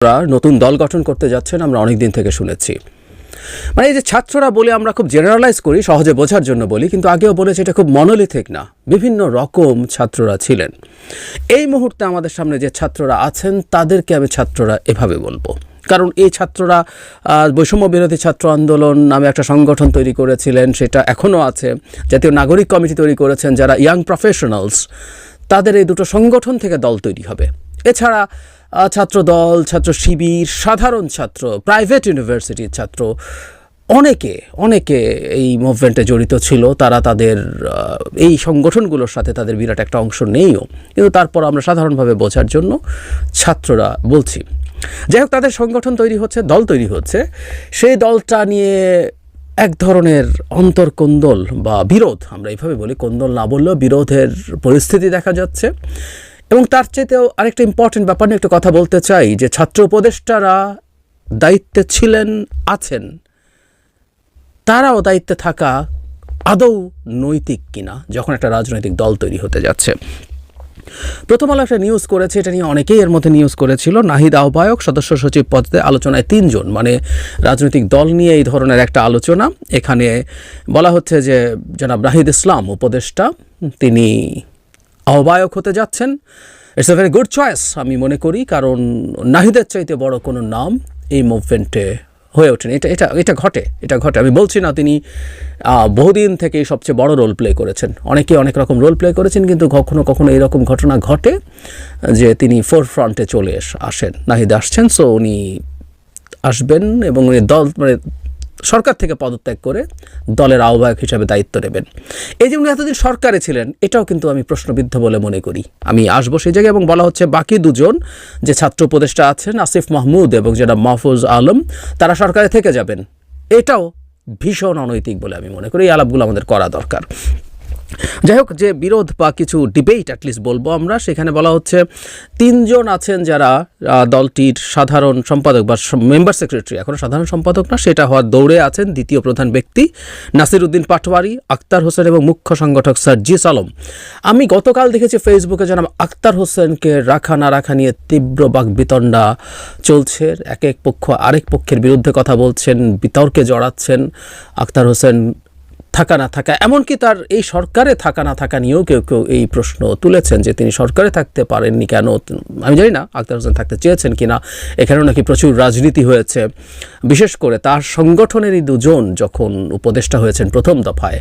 ছাত্ররা নতুন দল গঠন করতে যাচ্ছেন আমরা অনেক দিন থেকে শুনেছি। মানে এই যে ছাত্ররা বলে আমরা খুব জেনারেলাইজ করি, সহজে বোঝার জন্য বলি, কিন্তু আগেও বলেছি এটা খুব মনোলিথিক না। বিভিন্ন রকম ছাত্ররা ছিলেন। এই মুহূর্তে আমাদের সামনে যে ছাত্ররা আছেন, তাদেরকে আমি ছাত্ররা এভাবে বলব। কারণ এই ছাত্ররা বৈষম্য বিরোধী ছাত্র আন্দোলন নামে একটা সংগঠন তৈরি করেছিলেন, সেটা এখনও আছে। জাতীয় নাগরিক কমিটি তৈরি করেছেন যারা ইয়াং প্রফেশনালস তাদের এই দুটো সংগঠন থেকে দল তৈরি হবে। এছাড়া আহ, ছাত্র দল ছাত্র শিবির সাধারণ ছাত্র প্রাইভেট ইউনিভার্সিটির ছাত্র অনেকে অনেকে এই মুভমেন্টে জড়িত ছিল। তারা তাদের এই সংগঠনগুলোর সাথে তাদের বিরাট একটা অংশ নেইও। কিন্তু তারপর আমরা সাধারণভাবে বোঝার জন্য ছাত্ররা বলছি। যাই হোক তাদের সংগঠন তৈরি হচ্ছে দল তৈরি হচ্ছে। সেই দলটা নিয়ে এক ধরনের অন্তর্কোন্দল বা বিরোধ আমরা এইভাবে বলি কোন্দল না বললেও বিরোধের পরিস্থিতি দেখা যাচ্ছে। এবং তার চাইতেও আরেকটা ইম্পর্টেন্ট ব্যাপার নিয়ে একটু কথা বলতে চাই, যে ছাত্র উপদেষ্টারা দায়িত্বে ছিলেন, আছেন। তারাও দায়িত্বে থাকা আদৌ নৈতিক কিনা, যখন একটা রাজনৈতিক দল তৈরি হতে যাচ্ছে। প্রথম আলো একটা নিউজ করেছে, এটা নিয়ে অনেকেই এর মধ্যে নিউজ করেছিল। নাহিদ আহ্বায়ক, সদস্য সচিব পদে আলোচনায় তিনজন মানে রাজনৈতিক দল নিয়ে এই ধরনের একটা আলোচনা। এখানে বলা হচ্ছে যে জনাব নাহিদ ইসলাম, উপদেষ্টা, তিনি আহ্বায়ক হতে যাচ্ছেন। It's a very good choice আমি মনে করি, কারণ নাহিদের চাইতে বড় কোনো নাম এই মুভমেন্টে হয়ে ওঠেন। এটা এটা এটা ঘটে এটা ঘটে। আমি বলছি না তিনি বহুদিন থেকেই সবচেয়ে বড় রোল প্লে করেছেন। অনেকে অনেক রকম রোল প্লে করেছেন, কিন্তু কখনো কখনো এরকম ঘটনা ঘটে যে তিনি ফোর ফ্রন্টে চলে আসেন, নাহিদ আসছেন সো উনি আসবেন এবং উনি দল মানে সরকার থেকে পদত্যাগ করে দলের আহ্বায়ক হিসাবে দায়িত্ব নেবেন। এই যে উনি এতদিন সরকারে ছিলেন, এটাও কিন্তু আমি প্রশ্নবিদ্ধ বলে মনে করি। আমি আসব সেই জায়গায় এবং বলা হচ্ছে বাকি দুজন যে ছাত্র উপদেষ্টা আছেন, আসিফ মাহমুদ এবং যেটা মাহফুজ আলম, তারা সরকারে থেকে যাবেন। এটাও ভীষণ অনৈতিক বলে আমি মনে করি। এই আলাপগুলো আমাদের করা দরকার। যাই হোক যে বিরোধ বা কিছু ডিবেট অ্যাটলিস্ট বলব আমরা, সেখানে বলা হচ্ছে তিনজন আছেন যারা দলটির সাধারণ সম্পাদক বা মেম্বার সেক্রেটারি এখনও সাধারণ সম্পাদক না, সেটা হওয়ার দৌড়ে আছেন দ্বিতীয় প্রধান ব্যক্তি নাসির উদ্দিন পাটওয়ারি আক্তার হোসেন এবং মুখ্য সংগঠক সার্জিস আলম। আমি গতকাল দেখেছি ফেসবুকে জানাম, আক্তার হোসেনকে রাখা না রাখা নিয়ে তীব্র বাকবিতণ্ডা চলছে। এক এক পক্ষ আরেক পক্ষের বিরুদ্ধে কথা বলছেন, বিতর্কে জড়াচ্ছেন আক্তার হোসেন থাকা না থাকা, এমনকি তার এই সরকারে থাকা না থাকা নিয়েও কেউ কেউ এই প্রশ্ন তুলেছেন যে তিনি সরকারে থাকতে পারেননি কেন? আমি জানি না আক্তার হোসেন থাকতে চেয়েছেন কিনা। এখানেও নাকি প্রচুর রাজনীতি হয়েছে। বিশেষ করে তার সংগঠনেরই দুজন যখন উপদেষ্টা হয়েছেন প্রথম দফায়,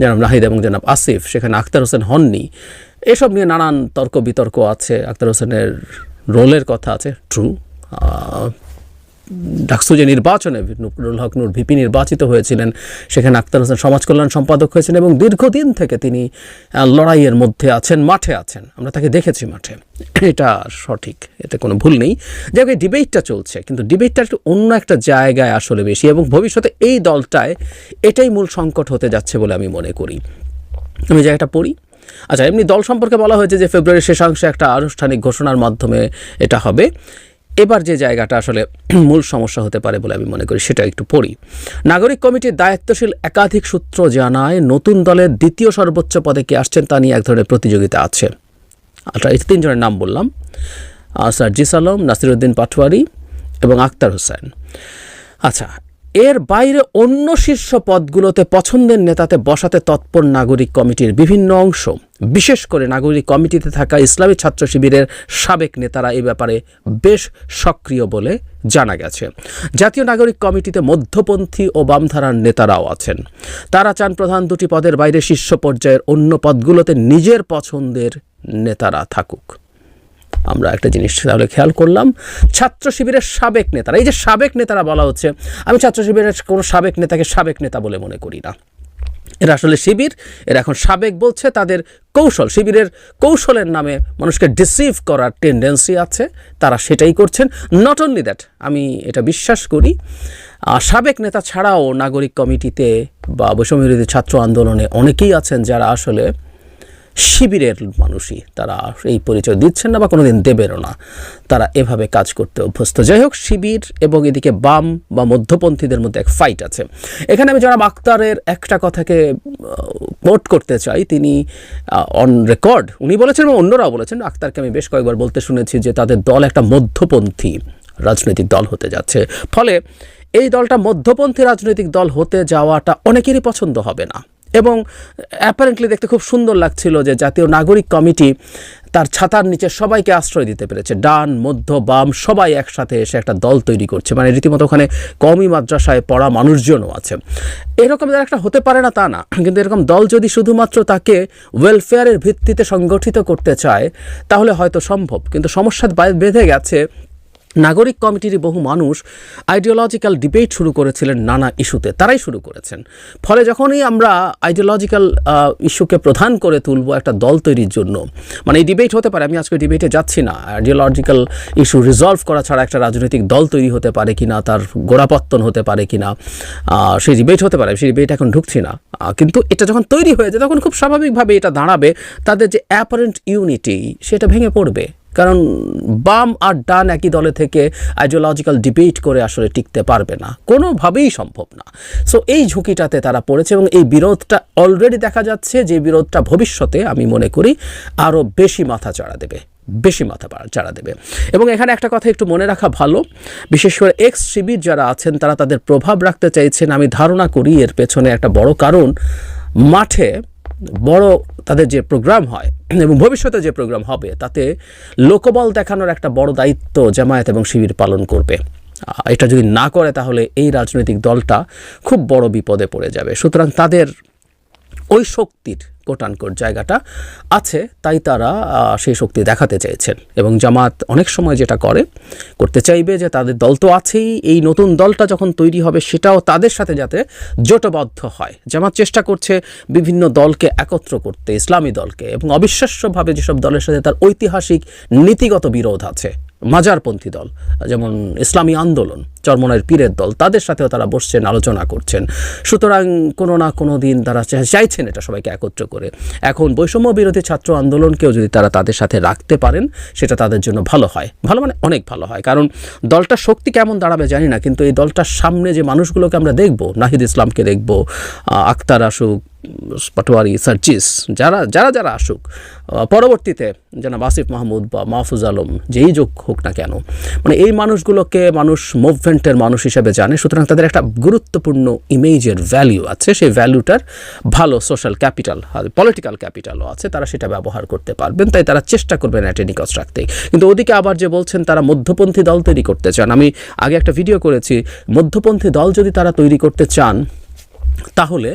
জনাব নাহিদ এবং জনাব আসিফ, সেখানে আক্তার হোসেন হননি। এসব নিয়ে নানান তর্ক বিতর্ক আছে। আক্তার হোসেনের রোলের কথা আছে ট্রু ডাকসু যে নির্বাচনে নুরুল হক নুর ভিপি নির্বাচিত হয়েছিলেন। সেখানে আক্তার হোসেন সমাজ কল্যাণ সম্পাদক হয়েছেন এবং দীর্ঘদিন থেকে তিনি লড়াইয়ের মধ্যে আছেন, মাঠে আছেন। আমরা তাকে দেখেছি মাঠে। এটা সঠিক, এতে কোনো ভুল নেই। যাই ডিবেটটা চলছে, কিন্তু ডিবেটটা একটু অন্য একটা জায়গায় আসলে বেশি এবং ভবিষ্যতে এই দলটায় এটাই মূল সংকট হতে যাচ্ছে বলে আমি মনে করি। আমি জায়গাটা পড়ি। আচ্ছা এমনি দল সম্পর্কে বলা হয়েছে যে ফেব্রুয়ারির শেষাংশে একটা আনুষ্ঠানিক ঘোষণার মাধ্যমে এটা হবে। এবার যে জায়গাটা আসলে মূল সমস্যা হতে পারে বলে আমি মনে করি, সেটা একটু পড়ি। নাগরিক কমিটির দায়িত্বশীল একাধিক সূত্র জানায়, নতুন দলের দ্বিতীয় সর্বোচ্চ পদে কে আসছেন তা নিয়ে এক ধরনের প্রতিযোগিতা আছে। আচ্ছা এই তিনজনের নাম বললাম। স্যার জিস আলম, নাসিরুদ্দিন পাটওয়ারি এবং আক্তার হোসেন। আচ্ছা এর বাইরে অন্য শীর্ষ পদগুলোতে পছন্দের নেতাতে বসাতে তৎপর নাগরিক কমিটির বিভিন্ন অংশ। বিশেষ করে নাগরিক কমিটিতে থাকা ইসলামী ছাত্র শিবিরের সাবেক নেতারা এই ব্যাপারে বেশ সক্রিয় বলে জানা গেছে। জাতীয় নাগরিক কমিটিতে মধ্যপন্থী ও বামধারার নেতারাও আছেন। তারা চান প্রধান দুটি পদের বাইরে শীর্ষ পর্যায়ের অন্য পদগুলোতে নিজের পছন্দের নেতারা থাকুক। আমরা একটা জিনিস তাহলে খেয়াল করলাম। ছাত্র শিবিরের সাবেক নেতারা, এই যে সাবেক নেতারা বলা হচ্ছে, আমি ছাত্র শিবিরের কোনো সাবেক নেতাকে সাবেক নেতা বলে মনে করি না। এরা আসলে শিবির, এরা এখন সাবেক বলছে, তাদের কৌশল, শিবিরের কৌশলের নামে মানুষকে ডিসিভ করার টেন্ডেন্সি আছে, তারা সেটাই করছেন। নট অনলি দ্যাট আমি এটা বিশ্বাস করি সাবেক নেতা ছাড়াও নাগরিক কমিটিতে বা বৈষম্যবিরোধী ছাত্র আন্দোলনে অনেকেই আছেন যারা আসলে শিবিরের মানুষই। তারা এই পরিচয় দিচ্ছেন না বা কোনোদিন দেবেরও না। তারা এভাবে কাজ করতে অভ্যস্ত। যাই হোক, শিবির এবং এদিকে বাম বা মধ্যপন্থীদের মধ্যে এক ফাইট আছে। এখানে আমি জনাব আক্তারের একটা কথাকে কোট করতে চাই। তিনি অন রেকর্ড উনি বলেছেন এবং অন্যরাও বলেছেন। আক্তারকে আমি বেশ কয়েকবার বলতে শুনেছি যে তাদের দল একটা মধ্যপন্থী রাজনৈতিক দল হতে যাচ্ছে। ফলে এই দলটা মধ্যপন্থী রাজনৈতিক দল হতে যাওয়াটা অনেকেরই পছন্দ হবে না। এবং অ্যাপারেন্টলি দেখতে খুব সুন্দর লাগছিল যে জাতীয় নাগরিক কমিটি তার ছাতার নিচে সবাইকে আশ্রয় দিতে পেরেছে। ডান, মধ্য, বাম, সবাই একসাথে এসে একটা দল তৈরি করছে। মানে রীতিমতো ওখানে কমই মাদ্রাসায় পড়া মানুষজনও আছে। এরকম একটা হতে পারে না তা না। কিন্তু এরকম দল যদি শুধুমাত্র তাকে ওয়েলফেয়ারের ভিত্তিতে সংগঠিত করতে চায়, তাহলে হয়তো সম্ভব। কিন্তু সমস্যা বেঁধে গেছে নাগরিক কমিটির বহু মানুষ আইডিওলজিক্যাল ডিবেট শুরু করেছিলেন নানা ইস্যুতে, তারাই শুরু করেছেন। ফলে যখনই আমরা আইডিওলজিক্যাল ইস্যুকে প্রধান করে তুলব একটা দল তৈরির জন্য মানে এই ডিবেট হতে পারে, আমি আজকে ডিবেটে যাচ্ছি না আইডিওলজিক্যাল ইস্যু রিজলভ করা ছাড়া একটা রাজনৈতিক দল তৈরি হতে পারে কি না তার গোড়াপত্তন হতে পারে কি না সেই ডিবেট হতে পারে, সেই ডিবেট এখন ঢুকছি না। কিন্তু এটা যখন তৈরি হয়ে যায় তখন খুব স্বাভাবিকভাবে এটা দাঁড়াবে, তাদের যে অ্যাপারেন্ট ইউনিটি সেটা ভেঙে পড়বে। কারণ বাম আর ডান একই দলে থেকে আইডিওলজিক্যাল ডিবেট করে আসলে টিকতে পারবে না। কোনোভাবেই সম্ভব না। সো এই ঝুঁকিটাতে তারা পড়েছে এবং এই বিরোধটা অলরেডি দেখা যাচ্ছে যে বিরোধটা ভবিষ্যতে আমি মনে করি আরও বেশি মাথা চড়া দেবে, বেশি মাথা চাড়া দেবে। এবং এখানে একটা কথা একটু মনে রাখা ভালো, বিশেষ করে এক্স শিবির যারা আছেন তারা তাদের প্রভাব রাখতে চাইছেন। আমি ধারণা করি এর পেছনে একটা বড় কারণ, মাঠে বড় তাদের যে প্রোগ্রাম হয় এবং ভবিষ্যতে যে প্রোগ্রাম হবে, তাতে লোকবল দেখানোর একটা বড় দায়িত্ব জামায়াত এবং শিবির পালন করবে। এটা যদি না করে, তাহলে এই রাজনৈতিক দলটা খুব বড় বিপদে পড়ে যাবে। সুতরাং তাদের ওই শক্তির কোটানকোট জায়গাটা আছে, তাই তারা সেই শক্তি দেখাতে চাইছেন এবং জামাত অনেক সময় যেটা করে, করতে চাইবে যে তাদের দল তো আছেই, এই নতুন দলটা যখন তৈরি হবে সেটাও তাদের সাথে যাতে জোটবদ্ধ হয়। জামাত চেষ্টা করছে বিভিন্ন দলকে একত্র করতে, ইসলামী দলকে, এবং অবিশ্বাস্যভাবে যেসব দলের সাথে তার ঐতিহাসিক, নীতিগত বিরোধ আছে মাজারপন্থী দল, যেমন ইসলামী আন্দোলন চরমনের পীরের দল, তাদের সাথেও তারা বসছেন, আলোচনা করছেন। সুতরাং কোনো না কোনো দিন তারা চাইছেন এটা সবাইকে একত্র করে। এখন বৈষম্য বিরোধী ছাত্র আন্দোলনকেও যদি তারা তাদের সাথে রাখতে পারেন, সেটা তাদের জন্য ভালো হয়। ভালো মানে অনেক ভালো হয়, কারণ দলটার শক্তি কেমন দাঁড়াবে জানি না, কিন্তু এই দলটার সামনে যে মানুষগুলোকে আমরা দেখব, নাহিদ ইসলামকে দেখব আক্তার আসুক পাটোয়ারি, সার্জিস, যারা যারা যারা আসুক পরবর্তীতে যেন আসিফ মাহমুদ বা মাহফুজ আলম যেই যোগ হোক না কেন মানে এই মানুষগুলোকে মানুষ মুভমেন্টের মানুষ হিসেবে জানে, সুতরাং তাদের একটা গুরুত্বপূর্ণ ইমেজের ভ্যালু আছে, সেই ভ্যালুটার ভালো সোশ্যাল ক্যাপিটাল পলিটিক্যাল ক্যাপিটালও আছে, তারা সেটা ব্যবহার করতে পারবেন, তাই তারা চেষ্টা করবেন অ্যাটেনিকস রাখতে। কিন্তু ওদিকে আবার যে বলছেন, তারা মধ্যপন্থী দল তৈরি করতে চান, আমি আগে একটা ভিডিও করেছি, মধ্যপন্থী দল যদি তারা তৈরি করতে চান, তাহলে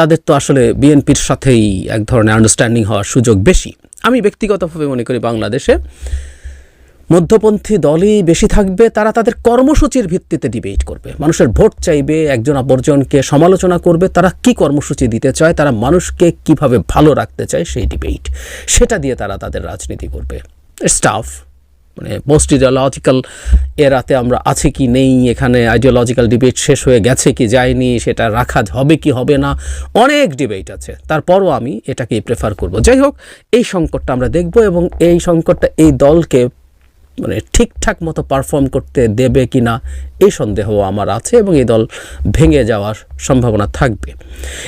তাদের তো আসলে বিএনপির সাথেই এক ধরনের আন্ডারস্ট্যান্ডিং হওয়ার সুযোগ বেশি। আমি ব্যক্তিগতভাবে মনে করি বাংলাদেশে মধ্যপন্থী দলই বেশি থাকবে, তারা তাদের কর্মসূচির ভিত্তিতে ডিবেট করবে। মানুষের ভোট চাইবে, একজন অপরজনকে সমালোচনা করবে, তারা কি কর্মসূচি দিতে চায়, তারা মানুষকে কীভাবে ভালো রাখতে চায় সেই ডিবেট সেটা দিয়ে তারা তাদের রাজনীতি করবে। স্টাফ মানে পোস্ট ইডিওলজিক্যাল এরাতে আমরা আছি কি নেই, এখানে আইডিওলজিক্যাল ডিবেট শেষ হয়ে গেছে কি যায়নি, সেটা রাখা হবে কি হবে না, অনেক ডিবেট আছে। তারপরও আমি এটাকেই প্রেফার করব। যাই হোক, এই সংকটটা আমরা দেখব এবং এই সংকটটা এই দলকে মানে ঠিকঠাক মতো পারফর্ম করতে দেবে কি না এই সন্দেহ আমার আছে এবং এই দল ভেঙে যাওয়ার সম্ভাবনা থাকবে।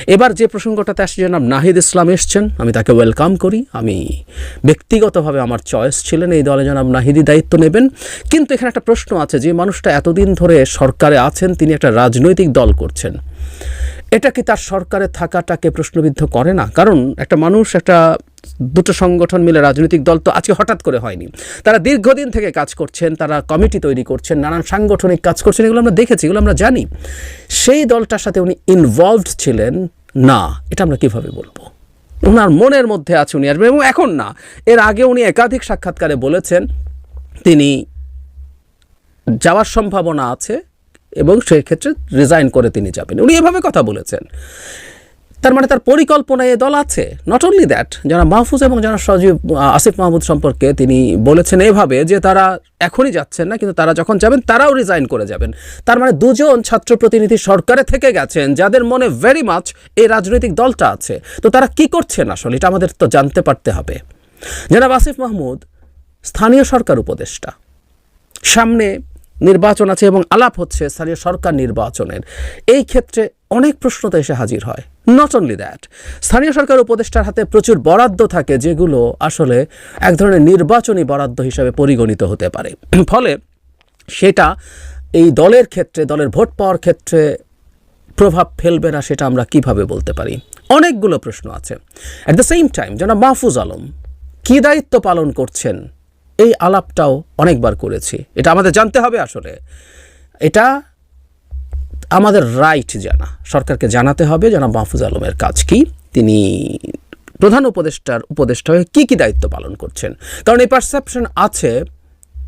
এবার যে প্রসঙ্গটাতে আসছে জনাব নাহিদ ইসলাম এসছেন। আমি তাকে ওয়েলকাম করি। আমি ব্যক্তিগতভাবে আমার চয়েস ছিলেন এই দলে জনাব নাহিদই দায়িত্ব নেবেন। কিন্তু এখানে একটা প্রশ্ন আছে, যে মানুষটা এতদিন ধরে সরকারে আছেন, তিনি একটা রাজনৈতিক দল করছেন। এটা কি তার সরকারে থাকাটাকে প্রশ্নবিদ্ধ করে না? কারণ একটা মানুষ একটা দুটো সংগঠন মিলে রাজনৈতিক দল তো আজকে হঠাৎ করে হয়নি। তারা দীর্ঘদিন থেকে কাজ করছেন, তারা কমিটি তৈরি করছেন, নানান সাংগঠনিক কাজ করছেন, এগুলো আমরা দেখেছি, এগুলো আমরা জানি। সেই দলটার সাথে উনি ইনভলভড ছিলেন? না, এটা আমরা কীভাবে বলব? ওনার মনের মধ্যে আছে উনি আসবেন, এবং এখন না, এর আগে উনি একাধিক সাক্ষাৎকারে বলেছেন, তিনি যাওয়ার সম্ভাবনা আছে, এবং সেই ক্ষেত্রে রিজাইন করে তিনি যাবেন। উনি এভাবে কথা বলেছেন। তার মানে তার পরিকল্পনায় এ দল আছে। নট অনলি দ্যাট যারা মাহফুজ এবং যারা সজীব আসিফ মাহমুদ সম্পর্কে তিনি বলেছেন এভাবে যে তারা এখনই যাচ্ছেন না, কিন্তু তারা যখন যাবেন, তারাও রিজাইন করে যাবেন। তার মানে দুজন ছাত্র প্রতিনিধি সরকারে থেকে গেছেন, যাদের মনে ভেরি মাচ এই রাজনৈতিক দলটা আছে। তো তারা কি করছেন আসলে? এটা আমাদের তো জানতে পারতে হবে। জনাব আসিফ মাহমুদ, স্থানীয় সরকার উপদেষ্টা। সামনে নির্বাচন আছে এবং আলাপ হচ্ছে স্থানীয় সরকার নির্বাচনের। এই ক্ষেত্রে অনেক প্রশ্ন তো এসে হাজির হয়। নট অনলি দ্যাট স্থানীয় সরকার উপদেষ্টার হাতে প্রচুর বরাদ্দ থাকে যেগুলো আসলে এক ধরনের নির্বাচনী বরাদ্দ হিসাবে পরিগণিত হতে পারে। ফলে সেটা এই দলের ক্ষেত্রে, দলের ভোট পাওয়ার ক্ষেত্রে প্রভাব ফেলবে না সেটা আমরা কীভাবে বলতে পারি? অনেকগুলো প্রশ্ন আছে। অ্যাট দ্য সেম টাইম যেন মাহফুজ আলম, কী দায়িত্ব পালন করছেন? এই আলাপটাও অনেকবার করেছি। এটা আমাদের জানতে হবে আসলে। এটা আমাদের রাইট জানা। সরকারকে জানাতে হবে জানা মাহফুজ আলমের কাজ কি। তিনি প্রধান উপদেষ্টার উপদেষ্টা হয়ে কী কী দায়িত্ব পালন করছেন। কারণ এই পারসেপশন আছে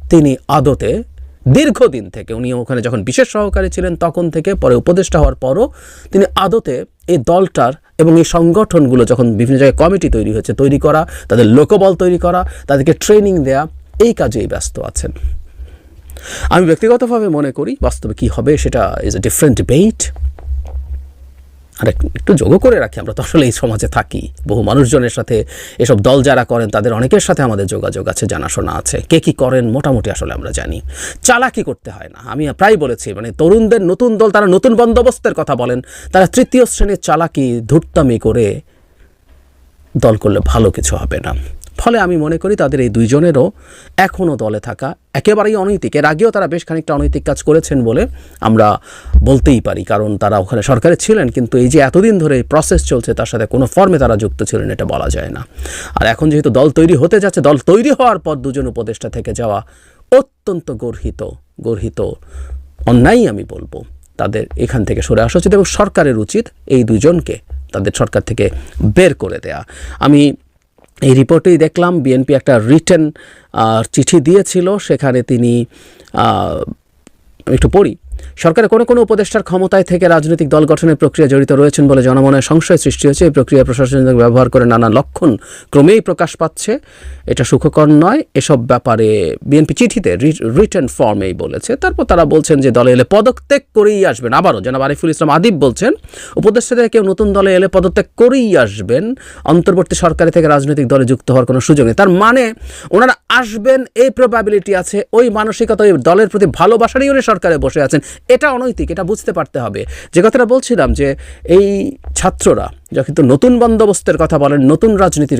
তিনি আদতে দীর্ঘদিন থেকে, উনি ওখানে যখন বিশেষ সহকারী ছিলেন তখন থেকে, পরে উপদেষ্টা হওয়ার পরও তিনি আদতে এই দলটার এবং এই সংগঠনগুলো যখন বিভিন্ন জায়গায় কমিটি তৈরি হয়েছে, তৈরি করা, তাদের লোকবল তৈরি করা, তাদেরকে ট্রেনিং দেয়া, এই কাজেই ব্যস্ত আছেন। আমি ব্যক্তিগতভাবে মনে করি বাস্তবে কি হবে সেটা ইজ এ ডিফারেন্ট ডিবেট আর একটু যোগও করে রাখি, আমরা তো আসলে এই সমাজে থাকি। বহু মানুষজনের সাথে এসব দল যারা করেন, তাদের অনেকের সাথে আমাদের যোগাযোগ আছে, জানাশোনা আছে। কে কী করেন মোটামুটি আসলে আমরা জানি। চালাকি করতে হয় না। আমি প্রায় বলেছি মানে তরুণদের নতুন দল, তারা নতুন বন্দোবস্তের কথা বলেন, তারা তৃতীয় শ্রেণির চালাকি ধূর্তামি করে দল করলে ভালো কিছু হবে না। ফলে আমি মনে করি তাদের এই দুইজনেরও এখনও দলে থাকা একেবারেই অনৈতিক। এর আগেও তারা বেশ খানিকটা অনৈতিক কাজ করেছেন বলে আমরা বলতেই পারি, কারণ তারা ওখানে সরকারে ছিলেন, কিন্তু এই যে এতদিন ধরে এই প্রসেস চলছে, তার সাথে কোনো ফর্মে তারা যুক্ত ছিলেন এটা বলা যায় না। আর এখন যেহেতু দল তৈরি হতে যাচ্ছে, দল তৈরি হওয়ার পর দুজন উপদেষ্টা থেকে যাওয়া অত্যন্ত গর্হিত গর্হিত অন্যায় আমি বলব। তাদের এখান থেকে সরে আসা উচিত এবং সরকারের উচিত এই দুজনকে তাদের সরকার থেকে বের করে দেয়া। আমি এই রিপোর্টেই দেখলাম বিএনপি একটা রিটেন চিঠি দিয়েছিল সেখানে তিনি একটু পড়ি। সরকারের কোনো কোনো উপদেষ্টার ক্ষমতায় থেকে রাজনৈতিক দল গঠনের প্রক্রিয়া জড়িত রয়েছেন বলে জনমনে সংশয় সৃষ্টি হয়েছে। এই প্রক্রিয়া প্রশাসনিক ব্যবহার করে নানা লক্ষণ ক্রমেই প্রকাশ পাচ্ছে। এটা সুখকর নয়, এসব ব্যাপারে বিএনপি চিঠিতে রিটার্ন ফর্মেই বলেছে। তারপর তারা বলছেন যে দলে এলে পদত্যাগ করেই আসবেন। আবারও জনাব আরিফুল ইসলাম আদিব বলছেন, উপদেষ্টাদের কেউ নতুন দলে এলে পদত্যাগ করেই আসবেন। অন্তর্বর্তী সরকারি থেকে রাজনৈতিক দলে যুক্ত হওয়ার কোনো সুযোগ নেই। তার মানে ওনারা আসবেন, এই প্রবাবিলিটি আছে, ওই মানসিকতা, ওই দলের প্রতি ভালোবাসারই উনি সরকারে বসে আছেন। এটা অনৈতিক, এটা বুঝতে পারতে হবে। যে কথাটা বলছিলাম যে এই ছাত্ররা যখন কিন্তু নতুন বন্দোবস্তের কথা বলেন, নতুন রাজনীতির